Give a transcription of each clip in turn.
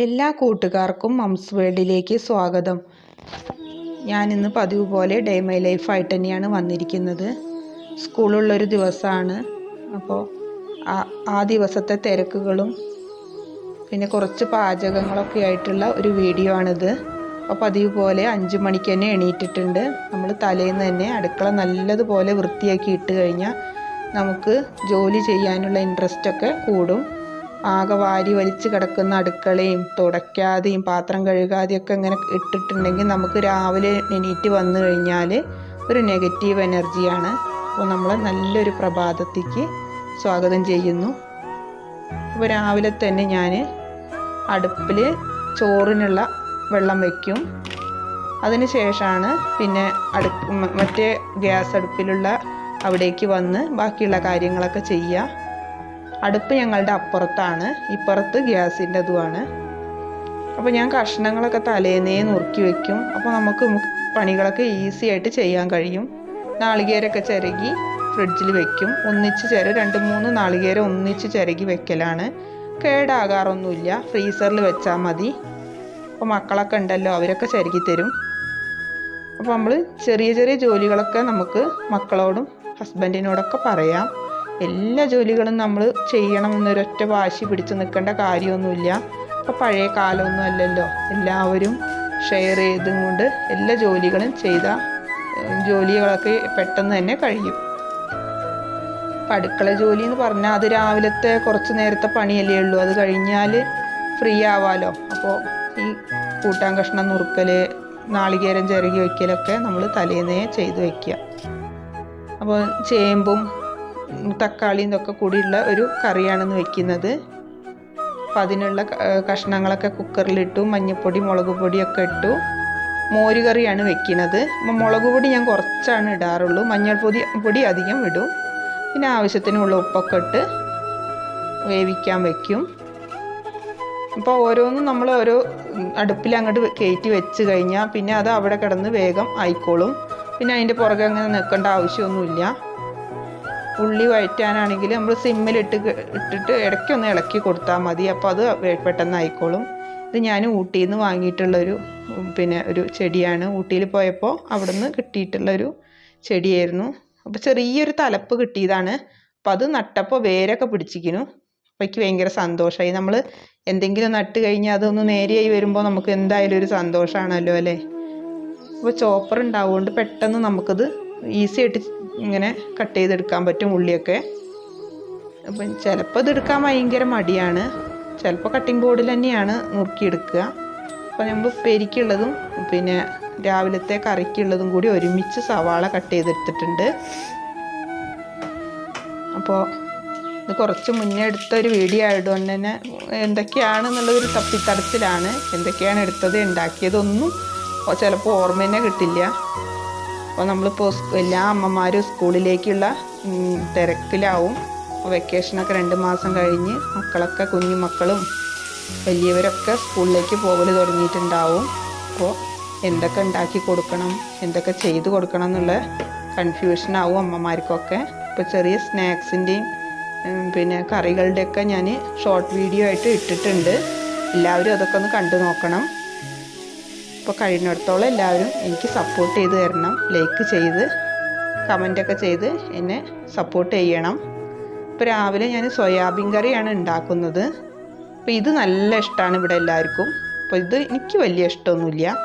എല്ലാ കൂട്ടുകാർക്കും മംസ് വേൾഡിലേക്ക് സ്വാഗതം. ഞാനിന്ന് പതിവ് പോലെ ഡേ മൈ ലൈഫായിട്ട് തന്നെയാണ് വന്നിരിക്കുന്നത്. സ്കൂളുള്ളൊരു ദിവസമാണ് അപ്പോൾ ആ ദിവസത്തെ തിരക്കുകളും പിന്നെ കുറച്ച് പാചകങ്ങളൊക്കെ ആയിട്ടുള്ള ഒരു വീഡിയോ ആണിത്. അപ്പോൾ പതിവ് പോലെ അഞ്ച് മണിക്ക് തന്നെ എണീറ്റിട്ടുണ്ട്. നമ്മൾ തലേന്ന് തന്നെ അടുക്കള നല്ലതുപോലെ വൃത്തിയാക്കി ഇട്ട് കഴിഞ്ഞാൽ നമുക്ക് ജോലി ചെയ്യാനുള്ള ഇൻട്രസ്റ്റൊക്കെ കൂടും. ആകെ വാരി വലിച്ച് കിടക്കുന്ന അടുക്കളയും തുടയ്ക്കാതെയും പാത്രം കഴുകാതെയൊക്കെ ഇങ്ങനെ ഇട്ടിട്ടുണ്ടെങ്കിൽ നമുക്ക് രാവിലെ എണീറ്റ് വന്നു കഴിഞ്ഞാൽ ഒരു നെഗറ്റീവ് എനർജിയാണ് അപ്പോൾ നമ്മൾ നല്ലൊരു പ്രഭാതത്തേക്ക് സ്വാഗതം ചെയ്യുന്നു. അപ്പോൾ രാവിലെ തന്നെ ഞാൻ അടുപ്പിൽ ചോറിനുള്ള വെള്ളം വയ്ക്കും അതിന് ശേഷമാണ് പിന്നെ അടു മറ്റേ ഗ്യാസ് അടുപ്പിലുള്ള അവിടേക്ക് വന്ന് ബാക്കിയുള്ള കാര്യങ്ങളൊക്കെ ചെയ്യുക. അടുപ്പ് ഞങ്ങളുടെ അപ്പുറത്താണ് ഇപ്പുറത്ത് ഗ്യാസിന്റെ അതുമാണ് അപ്പോൾ ഞാൻ കഷ്ണങ്ങളൊക്കെ തലേന്നേ നുറുക്കി വെക്കും. അപ്പോൾ നമുക്ക് പണികളൊക്കെ ഈസി ആയിട്ട് ചെയ്യാൻ കഴിയും. നാളികേരൊക്കെ ചിരകി ഫ്രിഡ്ജിൽ വെക്കും. ഒന്നിച്ച് ചിര രണ്ട് മൂന്ന് നാളികേര ഒന്നിച്ച് ചിരകി വെക്കലാണ്. കേടാകാറൊന്നുമില്ല. ഫ്രീസറിൽ വെച്ചാൽ മതി. അപ്പോൾ മക്കളൊക്കെ ഉണ്ടല്ലോ അവരൊക്കെ ചിരകി തരും. അപ്പോൾ നമ്മൾ ചെറിയ ചെറിയ ജോലികളൊക്കെ നമുക്ക് മക്കളോടും ഹസ്ബൻഡിനോടൊക്കെ പറയാം. എല്ലാ ജോലികളും നമ്മൾ ചെയ്യണം എന്നൊരൊറ്റ വാശി പിടിച്ച് നിൽക്കേണ്ട കാര്യമൊന്നുമില്ല. ഇപ്പോൾ പഴയ കാലമൊന്നും അല്ലല്ലോ. എല്ലാവരും ഷെയർ ചെയ്തും കൊണ്ട് എല്ലാ ജോലികളും ചെയ്ത ജോലികളൊക്കെ പെട്ടെന്ന് തന്നെ കഴിയും. ഇപ്പം അടുക്കള ജോലി എന്ന് പറഞ്ഞാൽ അത് രാവിലത്തെ കുറച്ച് നേരത്തെ പണിയല്ലേ ഉള്ളൂ. അത് കഴിഞ്ഞാൽ ഫ്രീ ആവാലോ. അപ്പോൾ ഈ കൂട്ടാൻ കഷ്ണം നുറുക്കൽ നാളികേരം ചിരകി വയ്ക്കലൊക്കെ നമ്മൾ തലേന്നേ ചെയ്ത് വയ്ക്കുക അപ്പോൾ ചേമ്പും തക്കാളിയും ഇതൊക്കെ കൂടിയുള്ള ഒരു കറിയാണെന്ന് വെക്കുന്നത്. അപ്പം അതിനുള്ള കഷ്ണങ്ങളൊക്കെ കുക്കറിലിട്ടു മഞ്ഞൾപ്പൊടി മുളക് പൊടിയൊക്കെ ഇട്ടു. മോര് കറിയാണ് വെക്കുന്നത്. അപ്പം മുളക് പൊടി ഞാൻ കുറച്ചാണ് ഇടാറുള്ളൂ. മഞ്ഞൾപ്പൊടി പൊടി അധികം ഇടും. പിന്നെ ആവശ്യത്തിനുള്ള ഉപ്പൊക്കെ ഇട്ട് വേവിക്കാൻ വയ്ക്കും അപ്പോൾ ഓരോന്നും നമ്മൾ ഓരോ അടുപ്പിൽ അങ്ങോട്ട് കയറ്റി വെച്ച് കഴിഞ്ഞാൽ പിന്നെ അത് അവിടെ കിടന്ന് വേഗം ആയിക്കോളും. പിന്നെ അതിന്റെ പുറകെ അങ്ങനെ നിൽക്കേണ്ട ആവശ്യമൊന്നുമില്ല. ഉള്ളി വഴറ്റാനാണെങ്കിൽ നമ്മൾ സിമ്മിലിട്ട് ഇട്ടിട്ട് ഇടയ്ക്കൊന്ന് ഇളക്കി കൊടുത്താൽ മതി. അപ്പോൾ അത് പെട്ടെന്ന് ആയിക്കോളും ഇത് ഞാൻ ഊട്ടിയിൽ നിന്ന് വാങ്ങിയിട്ടുള്ളൊരു പിന്നെ ഒരു ചെടിയാണ്. ഊട്ടിയിൽ പോയപ്പോൾ അവിടെ നിന്ന് കിട്ടിയിട്ടുള്ളൊരു ചെടിയായിരുന്നു. അപ്പോൾ ചെറിയൊരു തലപ്പ് കിട്ടിയതാണ്. അപ്പോൾ അത് നട്ടപ്പോൾ വേരൊക്കെ പിടിച്ചിരിക്കുന്നു. അപ്പോൾ എനിക്ക് ഭയങ്കര സന്തോഷമായി. നമ്മൾ എന്തെങ്കിലും നട്ട് കഴിഞ്ഞാൽ അതൊന്ന് നേരെയായി വരുമ്പോൾ നമുക്ക് എന്തായാലും ഒരു സന്തോഷമാണല്ലോ അല്ലേ? അപ്പോൾ ചോപ്പർ ഉണ്ടാവുകൊണ്ട് പെട്ടെന്ന് നമുക്കത് ഈസി ആയിട്ട് ഇങ്ങനെ കട്ട് ചെയ്തെടുക്കാൻ പറ്റും ഉള്ളിയൊക്കെ. അപ്പം ചിലപ്പോൾ ഇതെടുക്കാൻ ഭയങ്കര മടിയാണ്. ചിലപ്പോൾ കട്ടിംഗ് ബോർഡിൽ തന്നെയാണ് നുറുക്കിയെടുക്കുക അപ്പോൾ നമ്മൾ പെരിക്കുള്ളതും പിന്നെ രാവിലത്തെ കറിക്കുള്ളതും കൂടി ഒരുമിച്ച് സവാള കട്ട് ചെയ്തെടുത്തിട്ടുണ്ട്. അപ്പോൾ ഇത് കുറച്ച് മുന്നേ എടുത്ത ഒരു വീഡിയോ ആയതുകൊണ്ട് തന്നെ എന്തൊക്കെയാണെന്നുള്ളതൊരു തപ്പിത്തടച്ചിലാണ്. എന്തൊക്കെയാണ് എടുത്തത് ഉണ്ടാക്കിയതൊന്നും ചിലപ്പോൾ ഓർമ്മ തന്നെ കിട്ടില്ല. അപ്പോൾ നമ്മളിപ്പോൾ എല്ലാ അമ്മമാരും സ്കൂളിലേക്കുള്ള തിരക്കിലാവും. വെക്കേഷനൊക്കെ രണ്ട് മാസം കഴിഞ്ഞ് മക്കളൊക്കെ കുഞ്ഞു മക്കളും വലിയവരൊക്കെ സ്കൂളിലേക്ക് പോകൽ തുടങ്ങിയിട്ടുണ്ടാവും. അപ്പോൾ എന്തൊക്കെ ഉണ്ടാക്കി കൊടുക്കണം എന്തൊക്കെ ചെയ്തു കൊടുക്കണം എന്നുള്ള കൺഫ്യൂഷനാവും അമ്മമാർക്കൊക്കെ. ഇപ്പോൾ ചെറിയ സ്നാക്സിന്റെയും പിന്നെ കറികളുടെയൊക്കെ ഞാൻ ഷോർട്ട് വീഡിയോ ആയിട്ട് ഇട്ടിട്ടുണ്ട്. എല്ലാവരും അതൊക്കെ ഒന്ന് കണ്ടു നോക്കണം. അപ്പോൾ കഴിയുന്നിടത്തോളം എല്ലാവരും എനിക്ക് സപ്പോർട്ട് ചെയ്ത് തരണം. ലൈക്ക് ചെയ്ത് കമന്റൊക്കെ ചെയ്ത് എന്നെ സപ്പോർട്ട് ചെയ്യണം. ഇപ്പോൾ രാവിലെ ഞാൻ സോയാബീൻ കറിയാണ് ഉണ്ടാക്കുന്നത്. അപ്പോൾ ഇത് നല്ല ഇഷ്ടമാണ് ഇവിടെ എല്ലാവർക്കും. അപ്പോൾ ഇത് എനിക്ക് വലിയ ഇഷ്ടമൊന്നുമില്ല.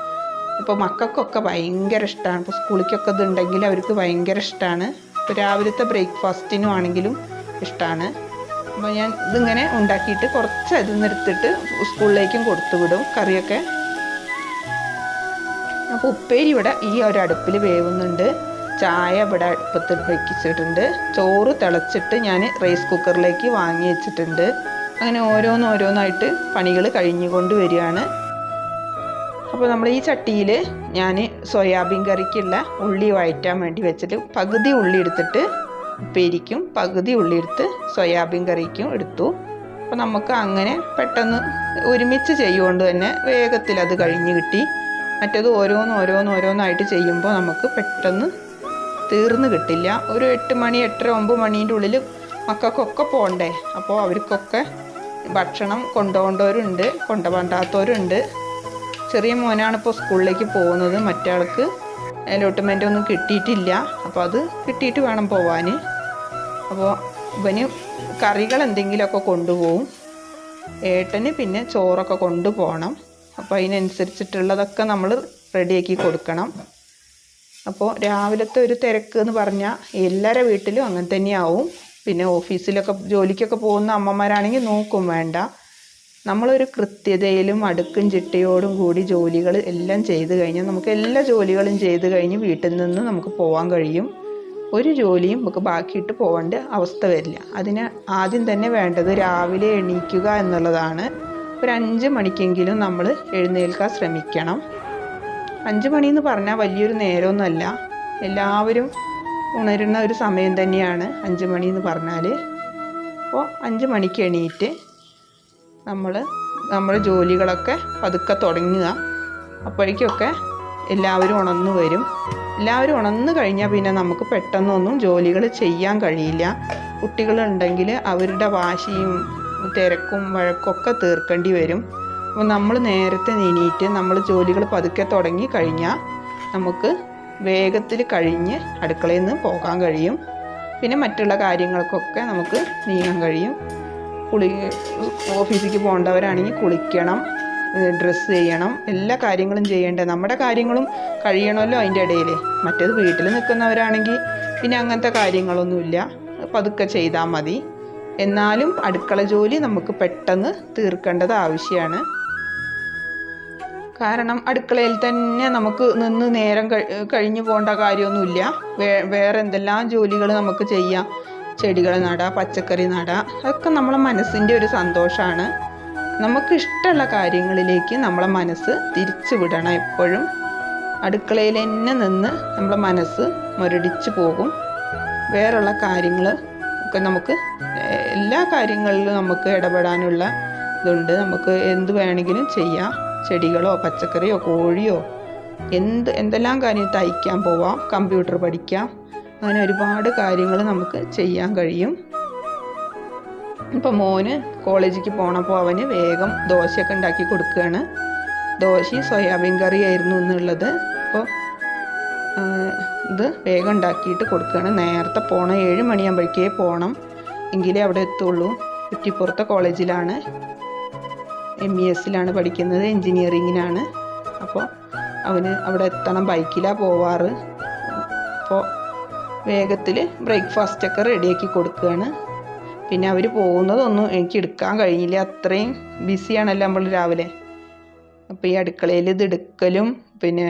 ഇപ്പോൾ മക്കൾക്കൊക്കെ ഭയങ്കര ഇഷ്ടമാണ് ഇപ്പോൾ സ്കൂളിലേക്കൊക്കെ ഇതുണ്ടെങ്കിൽ അവർക്ക് ഭയങ്കര ഇഷ്ടമാണ് ഇപ്പോൾ രാവിലത്തെ ബ്രേക്ക്ഫാസ്റ്റിനും ആണെങ്കിലും ഇഷ്ടമാണ് അപ്പോൾ ഞാൻ ഇതിങ്ങനെ ഉണ്ടാക്കിയിട്ട് കുറച്ച് അതിൽ നിന്ന് എടുത്തിട്ട് സ്കൂളിലേക്കും കൊടുത്തു വിടും കറിയൊക്കെ അപ്പോൾ ഉപ്പേരി ഇവിടെ ഈ ഒരു അടുപ്പിൽ വേവുന്നുണ്ട്. ചായ ഇവിടെ അടുപ്പത്ത് വെച്ചിട്ടുണ്ട്. ചോറ് തിളച്ചിട്ട് ഞാൻ റൈസ് കുക്കറിലേക്ക് വാങ്ങി വെച്ചിട്ടുണ്ട്. അങ്ങനെ ഓരോന്നോരോന്നായിട്ട് പണികൾ കഴിഞ്ഞുകൊണ്ട് വരികയാണ്. അപ്പോൾ നമ്മൾ ഈ ചട്ടിയിൽ ഞാൻ സോയാബീൻ കറിക്കുള്ള ഉള്ളി വഴറ്റാൻ വേണ്ടി വെച്ചിട്ട് പകുതി ഉള്ളി എടുത്തിട്ട് ഉപ്പേരിക്കും പകുതി ഉള്ളി എടുത്ത് സോയാബീൻ കറിക്കും എടുത്തു. അപ്പോൾ നമുക്ക് അങ്ങനെ പെട്ടെന്ന് ഒരുമിച്ച് ചെയ്യുകൊണ്ട് തന്നെ വേഗത്തിൽ അത് കഴിഞ്ഞ് കിട്ടി. മറ്റേത് ഓരോന്ന് ഓരോന്ന് ഓരോന്നായിട്ട് ചെയ്യുമ്പോൾ നമുക്ക് പെട്ടെന്ന് തീർന്ന് കിട്ടില്ല. ഒരു എട്ട് മണി എട്ടര ഒമ്പത് മണീന്റെ ഉള്ളിൽ മക്കൾക്കൊക്കെ പോകണ്ടേ അപ്പോൾ അവർക്കൊക്കെ ഭക്ഷണം കൊണ്ടുപോകേണ്ടവരുണ്ട് കൊണ്ടുപോകണ്ടാത്തവരുണ്ട്. ചെറിയ മോനാണ് ഇപ്പോൾ സ്കൂളിലേക്ക് പോകുന്നത്. മറ്റാൾക്ക് അലോട്ട്മെന്റ് ഒന്നും കിട്ടിയിട്ടില്ല. അപ്പോൾ അത് കിട്ടിയിട്ട് വേണം പോവാൻ. അപ്പോൾ ഇവന് കറികൾ എന്തെങ്കിലുമൊക്കെ കൊണ്ടുപോകും. ഏട്ടന് പിന്നെ ചോറൊക്കെ കൊണ്ടുപോകണം. അപ്പോൾ അതിനനുസരിച്ചിട്ടുള്ളതൊക്കെ നമ്മൾ റെഡിയാക്കി കൊടുക്കണം. അപ്പോൾ രാവിലത്തെ ഒരു തിരക്ക് എന്ന് പറഞ്ഞാൽ എല്ലാവരുടെ വീട്ടിലും അങ്ങനെ തന്നെയാവും. പിന്നെ ഓഫീസിലൊക്കെ ജോലിക്കൊക്കെ പോകുന്ന അമ്മമാരാണെങ്കിൽ നോക്കും വേണ്ട. നമ്മളൊരു കൃത്യതയിലും അടുക്കും ചിട്ടയോടും കൂടി ജോലികൾ എല്ലാം ചെയ്ത് കഴിഞ്ഞാൽ നമുക്ക് എല്ലാ ജോലികളും ചെയ്ത് കഴിഞ്ഞ് വീട്ടിൽ നിന്ന് നമുക്ക് പോകാൻ കഴിയും. ഒരു ജോലിയും നമുക്ക് ബാക്കിയിട്ട് പോകേണ്ട അവസ്ഥ വരില്ല. അതിന് ആദ്യം തന്നെ വേണ്ടത് രാവിലെ എണീക്കുക എന്നുള്ളതാണ്. ഒരു അഞ്ച് മണിക്കെങ്കിലും നമ്മൾ എഴുന്നേൽക്കാൻ ശ്രമിക്കണം. അഞ്ച് മണിയെന്ന് പറഞ്ഞാൽ വലിയൊരു നേരമൊന്നുമല്ല. എല്ലാവരും ഉണരുന്ന ഒരു സമയം തന്നെയാണ് അഞ്ച് മണിയെന്ന് പറഞ്ഞാൽ അപ്പോൾ അഞ്ച് മണിക്ക് എണീറ്റ് നമ്മൾ നമ്മുടെ ജോലികളൊക്കെ പതുക്കെ തുടങ്ങുക. അപ്പോഴേക്കൊക്കെ എല്ലാവരും ഉണർന്നു വരും. എല്ലാവരും ഉണർന്നു കഴിഞ്ഞാൽ പിന്നെ നമുക്ക് പെട്ടെന്നൊന്നും ജോലികൾ ചെയ്യാൻ കഴിയില്ല. കുട്ടികളുണ്ടെങ്കിൽ അവരുടെ വാശിയും തിരക്കും വഴക്കൊക്കെ തീർക്കേണ്ടി വരും. അപ്പോൾ നമ്മൾ നേരത്തെ നീനിയിട്ട് നമ്മൾ ജോലികൾ പതുക്കെ തുടങ്ങി കഴിഞ്ഞാൽ നമുക്ക് വേഗത്തിൽ കഴിഞ്ഞ് അടുക്കളയിൽ നിന്ന് പോകാൻ കഴിയും. പിന്നെ മറ്റുള്ള കാര്യങ്ങൾക്കൊക്കെ നമുക്ക് നീങ്ങാൻ കഴിയും. കുളി ഓഫീസിലേക്ക് പോകേണ്ടവരാണെങ്കിൽ കുളിക്കണം ഡ്രസ്സ് ചെയ്യണം എല്ലാ കാര്യങ്ങളും ചെയ്യേണ്ടത് നമ്മുടെ കാര്യങ്ങളും കഴിയണമല്ലോ അതിന്റെ ഇടയിൽ മറ്റേത് വീട്ടിൽ നിൽക്കുന്നവരാണെങ്കിൽ പിന്നെ അങ്ങനത്തെ കാര്യങ്ങളൊന്നുമില്ല. പതുക്കെ ചെയ്താൽ മതി. എന്നാലും അടുക്കള ജോലി നമുക്ക് പെട്ടെന്ന് തീർക്കേണ്ടത് ആവശ്യമാണ് കാരണം അടുക്കളയിൽ തന്നെ നമുക്ക് നിന്ന് നേരം കഴിഞ്ഞു പോകേണ്ട കാര്യമൊന്നുമില്ല. വേ വേറെ എന്തെല്ലാം ജോലികൾ നമുക്ക് ചെയ്യാം. ചെടികൾ നടാം പച്ചക്കറി നടാം അതൊക്കെ നമ്മളെ മനസ്സിന്റെ ഒരു സന്തോഷമാണ്. നമുക്ക് ഇഷ്ടമുള്ള കാര്യങ്ങളിലേക്ക് നമ്മളെ മനസ്സ് തിരിച്ചു വിടണം എപ്പോഴും. അടുക്കളയിൽ തന്നെ നിന്ന് നമ്മളെ മനസ്സ് മുരടിച്ചു പോകും. വേറുള്ള കാര്യങ്ങൾ ഒക്കെ നമുക്ക് എല്ലാ കാര്യങ്ങളിലും നമുക്ക് ഇടപെടാനുള്ള ഇതുണ്ട്. നമുക്ക് എന്ത് വേണമെങ്കിലും ചെയ്യാം. ചെടികളോ പച്ചക്കറിയോ കോഴിയോ എന്ത് എന്തെല്ലാം കാര്യം തയ്ക്കാൻ പോവാം കമ്പ്യൂട്ടർ പഠിക്കാം അങ്ങനെ ഒരുപാട് കാര്യങ്ങൾ നമുക്ക് ചെയ്യാൻ കഴിയും. ഇപ്പം മോന് കോളേജിലേക്ക് പോണപ്പോൾ അവന് വേഗം ദോശയൊക്കെ ഉണ്ടാക്കി കൊടുക്കുകയാണ്. ദോശയും സോയാബീൻ കറിയായിരുന്നു എന്നുള്ളത്. അപ്പോൾ ഇത് വേഗം ഉണ്ടാക്കിയിട്ട് കൊടുക്കുകയാണ്. നേരത്തെ പോകണം ഏഴ് മണിയാകുമ്പോഴേക്കേ പോകണം എങ്കിലേ അവിടെ എത്തുള്ളൂ. കുറ്റിപ്പുറത്തെ കോളേജിലാണ് എം ഇ എസിലാണ് പഠിക്കുന്നത് എൻജിനീയറിങ്ങിനാണ്. അപ്പോൾ അവന് അവിടെ എത്തണം ബൈക്കിലാണ് പോവാറ്. അപ്പോൾ വേഗത്തിൽ ബ്രേക്ക്ഫാസ്റ്റൊക്കെ റെഡിയാക്കി കൊടുക്കുകയാണ്. പിന്നെ അവർ പോകുന്നതൊന്നും എനിക്ക് എടുക്കാൻ കഴിഞ്ഞില്ല. അത്രയും ബിസിയാണല്ലോ നമ്മൾ രാവിലെ. അപ്പോൾ ഈ അടുക്കളയിൽ ഇത് എടുക്കലും പിന്നെ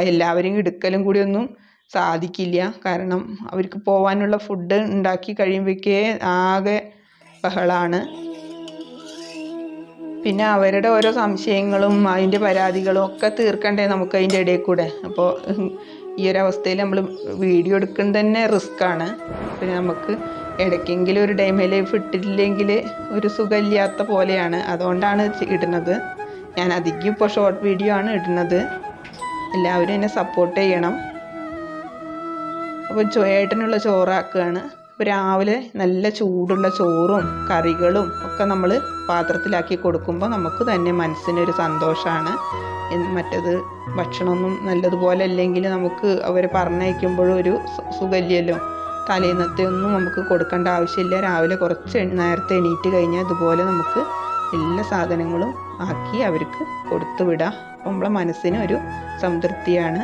എല്ലാവരും എടുക്കലും കൂടി ഒന്നും സാധിക്കില്ല. കാരണം അവർക്ക് പോവാനുള്ള ഫുഡ് ഉണ്ടാക്കി കഴിയുമ്പോഴേക്കേ ആകെ ബഹളമാണ് പിന്നെ അവരുടെ ഓരോ സംശയങ്ങളും അതിന്റെ പരാതികളും ഒക്കെ തീർക്കണ്ടേ നമുക്ക് അതിന്റെ ഇടയിൽ കൂടെ. അപ്പോൾ ഈ ഒരു അവസ്ഥയിൽ നമ്മൾ വീഡിയോ എടുക്കുന്നത് തന്നെ റിസ്ക്കാണ് പിന്നെ നമുക്ക് ഇടയ്ക്കെങ്കിലും ഒരു ഡൈമ ലൈഫ് ഇട്ടില്ലെങ്കിൽ ഒരു സുഖമില്ലാത്ത പോലെയാണ്. അതുകൊണ്ടാണ് ഇടുന്നത്. ഞാൻ അധികം ഇപ്പോൾ ഷോർട്ട് വീഡിയോ ആണ് ഇടുന്നത്. എല്ലാവരും എന്നെ സപ്പോർട്ട് ചെയ്യണം. അപ്പോൾ ഏട്ടനുള്ള ചോറാക്കുകയാണ് അപ്പോൾ രാവിലെ നല്ല ചൂടുള്ള ചോറും കറികളും ഒക്കെ നമ്മൾ പാത്രത്തിലാക്കി കൊടുക്കുമ്പോൾ നമുക്ക് തന്നെ മനസ്സിനൊരു സന്തോഷമാണ് മറ്റത് ഭക്ഷണമൊന്നും നല്ലതുപോലെ അല്ലെങ്കിൽ നമുക്ക് അവരെ പറഞ്ഞയക്കുമ്പോഴും ഒരു സുഖമില്ലല്ലോ തലേന്നത്തെ ഒന്നും നമുക്ക് കൊടുക്കേണ്ട ആവശ്യമില്ല. രാവിലെ കുറച്ച് നേരത്തെ എണീറ്റ് കഴിഞ്ഞാൽ ഇതുപോലെ നമുക്ക് എല്ലാ സാധനങ്ങളും ആക്കി അവർക്ക് കൊടുത്തു വിടാം നമ്മളെ മനസ്സിന് ഒരു സംതൃപ്തിയാണ്.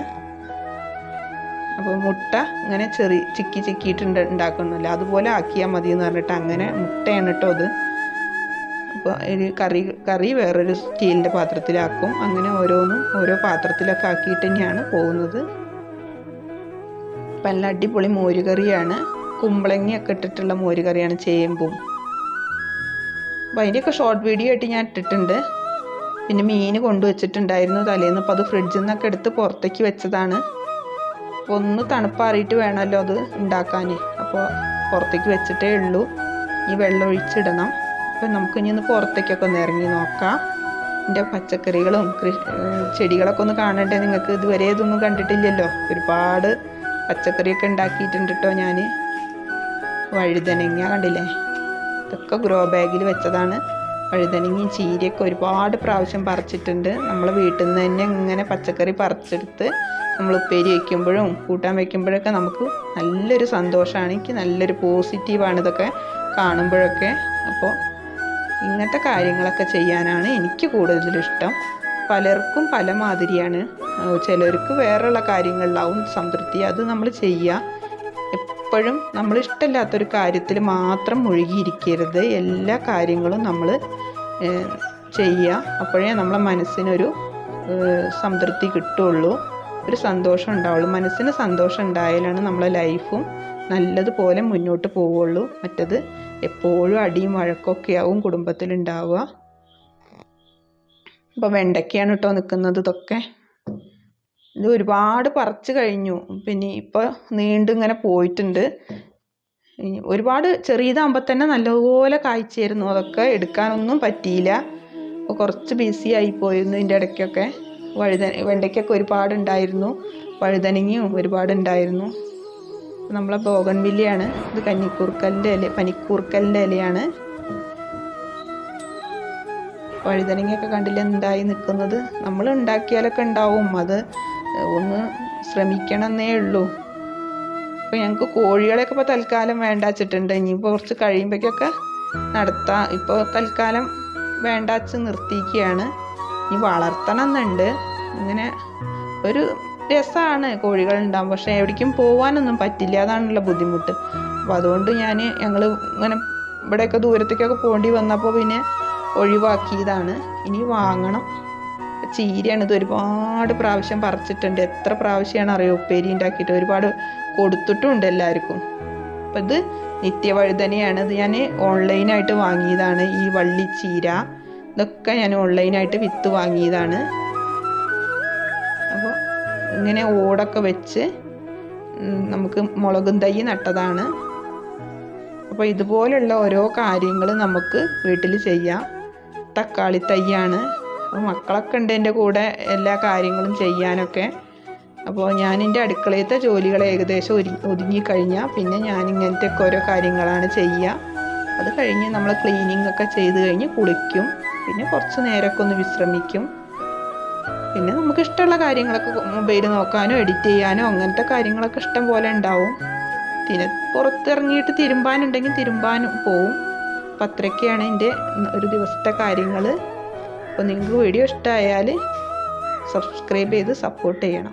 അപ്പോൾ മുട്ട ഇങ്ങനെ ചെറിയ ചിക്കി ചിക്കിയിട്ട് ഉണ്ടാക്കുന്നില്ല അതുപോലെ ആക്കിയാൽ മതി എന്ന് പറഞ്ഞിട്ട് അങ്ങനെ മുട്ടയാണ് കേട്ടോ അത്. അപ്പോൾ ഒരു കറി കറി വേറൊരു സ്റ്റീലിന്റെ പാത്രത്തിലാക്കും. അങ്ങനെ ഓരോന്നും ഓരോ പാത്രത്തിലൊക്കെ ആക്കിയിട്ട് തന്നെയാണ് പോകുന്നത്. അപ്പം നല്ല അടിപൊളി മോരുകറിയാണ്. കുമ്പളങ്ങിയൊക്കെ ഇട്ടിട്ടുള്ള മോരുകറിയാണ് ചേമ്പും. അപ്പം അതിന്റെയൊക്കെ ഷോർട്ട് വീഡിയോ ആയിട്ട് ഞാൻ ഇട്ടിട്ടുണ്ട്. പിന്നെ മീൻ കൊണ്ടുവച്ചിട്ടുണ്ടായിരുന്നു തലേന്ന്. അപ്പോൾ അത് ഫ്രിഡ്ജിൽ നിന്നൊക്കെ എടുത്ത് പുറത്തേക്ക് വെച്ചതാണ്. ഒന്ന് തണുപ്പാറിയിട്ട് വേണമല്ലോ അത് ഉണ്ടാക്കാൻ. അപ്പോൾ പുറത്തേക്ക് വെച്ചിട്ടേ ഉള്ളൂ. ഈ വെള്ളം ഒഴിച്ചിടണം. അപ്പോൾ നമുക്ക് ഇനി ഒന്ന് പുറത്തേക്കൊക്കെ ഒന്ന് ഇറങ്ങി നോക്കാം. എന്റെ പച്ചക്കറികളും ചെടികളൊക്കെ ഒന്ന് കാണണ്ടേ? നിങ്ങൾക്ക് ഇതുവരെ ഇതൊന്നും കണ്ടിട്ടില്ലല്ലോ? ഒരുപാട് പച്ചക്കറിയൊക്കെ ഉണ്ടാക്കിയിട്ടുണ്ട് കേട്ടോ ഞാൻ. വഴുതനങ്ങ കണ്ടില്ലേ? ഇതൊക്കെ ഗ്രോ ബാഗിൽ വെച്ചതാണ്. വഴുതനങ്ങയും ചീരയൊക്കെ ഒരുപാട് പ്രാവശ്യം പറിച്ചിട്ടുണ്ട്. നമ്മൾ വീട്ടിൽ നിന്ന് തന്നെ ഇങ്ങനെ പച്ചക്കറി പറിച്ചെടുത്ത് നമ്മൾ ഉപ്പേരി വയ്ക്കുമ്പോഴും കൂട്ടാൻ വയ്ക്കുമ്പോഴൊക്കെ നമുക്ക് നല്ലൊരു സന്തോഷമാണ്. എനിക്ക് നല്ലൊരു പോസിറ്റീവാണ് ഇതൊക്കെ കാണുമ്പോഴൊക്കെ. അപ്പോൾ ഇങ്ങനത്തെ കാര്യങ്ങളൊക്കെ ചെയ്യാനാണ് എനിക്ക് കൂടുതലിഷ്ടം പലർക്കും പല മാതിരിയാണ് ചിലർക്ക് വേറെയുള്ള കാര്യങ്ങളിലാവും സംതൃപ്തി. അത് നമ്മൾ ചെയ്യുക. എപ്പോഴും നമ്മൾ ഇഷ്ടമില്ലാത്തൊരു കാര്യത്തിൽ മാത്രം മുഴുകിയിരിക്കരുത്. എല്ലാ കാര്യങ്ങളും നമ്മൾ ചെയ്യുക. അപ്പോഴേ നമ്മളെ മനസ്സിനൊരു സംതൃപ്തി കിട്ടുള്ളൂ. ഒരു സന്തോഷം ഉണ്ടാവുള്ളൂ. മനസ്സിന് സന്തോഷം ഉണ്ടായാലാണ് നമ്മളെ ലൈഫും നല്ലതുപോലെ മുന്നോട്ട് പോവുള്ളൂ. മറ്റത് എപ്പോഴും അടിയും വഴക്കൊക്കെ ആവും കുടുംബത്തിലുണ്ടാവുക. അപ്പോൾ വെണ്ടയ്ക്കയാണ് കേട്ടോ നിൽക്കുന്നത് ഇതൊക്കെ. ഇത് ഒരുപാട് പറിച്ചു കഴിഞ്ഞു. പിന്നെ ഇപ്പോൾ നീണ്ടിങ്ങനെ പോയിട്ടുണ്ട്. ഒരുപാട് ചെറിയതാകുമ്പോൾ തന്നെ നല്ലപോലെ കായ്ച്ചായിരുന്നു അതൊക്കെ എടുക്കാനൊന്നും പറ്റിയില്ല. അപ്പോൾ കുറച്ച് ബിസി ആയി പോയിരുന്നു ഇതിന്റെ ഇടയ്ക്കൊക്കെ. വഴുത വെണ്ടയ്ക്കൊക്കെ ഒരുപാട് ഉണ്ടായിരുന്നു. വഴുതനങ്ങയും ഒരുപാട് ഉണ്ടായിരുന്നു. നമ്മളെ ബോഗൺവില്ലയാണ്. ഇത് കന്നിക്കൂർക്കലിന്റെ ഇല പനിക്കൂർക്കലിന്റെ ഇലയാണ്. വഴുതനങ്ങയൊക്കെ കണ്ടില്ല എന്തായി നിൽക്കുന്നത്? നമ്മൾ ഉണ്ടാക്കിയാലൊക്കെ ഉണ്ടാവും. അത് ഒന്ന് ശ്രമിക്കണമെന്നേ ഉള്ളൂ. അപ്പോൾ ഞങ്ങൾക്ക് കോഴികളെയൊക്കെ ഇപ്പോൾ തൽക്കാലം വേണ്ട വെച്ചിട്ടുണ്ട് ഇനിയിപ്പോൾ കുറച്ച് കഴിയുമ്പോഴേക്കൊക്കെ നടത്താം. ഇപ്പോൾ തൽക്കാലം വേണ്ട വെച്ച് നിർത്തിയിരിക്കുകയാണ്. ഇനി വളർത്തണം എന്നുണ്ട് ഇങ്ങനെ ഒരു രസമാണ് കോഴികൾ ഉണ്ടാകും പക്ഷേ എവിടേക്കും പോകാനൊന്നും പറ്റില്ല. അതാണല്ലോ ബുദ്ധിമുട്ട്. അപ്പോൾ അതുകൊണ്ട് ഞാൻ ഞങ്ങൾ ഇങ്ങനെ ഇവിടെയൊക്കെ ദൂരത്തേക്കൊക്കെ പോകേണ്ടി വന്നപ്പോൾ പിന്നെ ഒഴിവാക്കിയതാണ്. ഇനി വാങ്ങണം. ചീരയാണ് ഇത് ഒരുപാട് പ്രാവശ്യം പറിച്ചിട്ടുണ്ട്. എത്ര പ്രാവശ്യമാണ് അറിയോ? ഉപ്പേരി ഉണ്ടാക്കിയിട്ട് ഒരുപാട് കൊടുത്തിട്ടുമുണ്ട് എല്ലാവർക്കും. അപ്പം ഇത് നിത്യവഴുതനയാണ്. ഇത് ഞാൻ ഓൺലൈനായിട്ട് വാങ്ങിയതാണ്. ഈ വള്ളിച്ചീര ഇതൊക്കെ ഞാൻ ഓൺലൈനായിട്ട് വിത്ത് വാങ്ങിയതാണ്. അപ്പോൾ ഇങ്ങനെ ഓടൊക്കെ വെച്ച് നമുക്ക് മുളകും തൈ നട്ടതാണ്. അപ്പോൾ ഇതുപോലുള്ള ഓരോ കാര്യങ്ങൾ നമുക്ക് വീട്ടിൽ ചെയ്യാം. തക്കാളി തൈയാണ്. അപ്പോൾ മക്കളൊക്കെ ഉണ്ട് എന്റെ കൂടെ എല്ലാ കാര്യങ്ങളും ചെയ്യാനൊക്കെ. അപ്പോൾ ഞാൻ എന്റെ അടുക്കളയത്തെ ജോലികൾ ഏകദേശം ഒരു ഒതുങ്ങിക്കഴിഞ്ഞാൽ പിന്നെ ഞാൻ ഇങ്ങനത്തെ ഒക്കെ ഓരോ കാര്യങ്ങളാണ് ചെയ്യുക അത് കഴിഞ്ഞ് നമ്മൾ ക്ലീനിങ് ഒക്കെ ചെയ്ത് കഴിഞ്ഞ് കുളിക്കും. പിന്നെ കുറച്ച് നേരമൊക്കെ ഒന്ന് വിശ്രമിക്കും. പിന്നെ നമുക്ക് ഇഷ്ടമുള്ള കാര്യങ്ങളൊക്കെ മൊബൈൽ നോക്കാനോ എഡിറ്റ് ചെയ്യാനോ അങ്ങനത്തെ കാര്യങ്ങളൊക്കെ ഇഷ്ടം പോലെ ഉണ്ടാവും. പിന്നെ പുറത്തിറങ്ങിയിട്ട് തിരുമ്പാനുണ്ടെങ്കിൽ തിരുമ്പാനും പോവും. അപ്പം അത്രയൊക്കെയാണ് എന്റെ ഒരു ദിവസത്തെ കാര്യങ്ങൾ അപ്പോൾ നിങ്ങൾക്ക് വീഡിയോ ഇഷ്ടമായാൽ സബ്സ്ക്രൈബ് ചെയ്ത് സപ്പോർട്ട് ചെയ്യണം.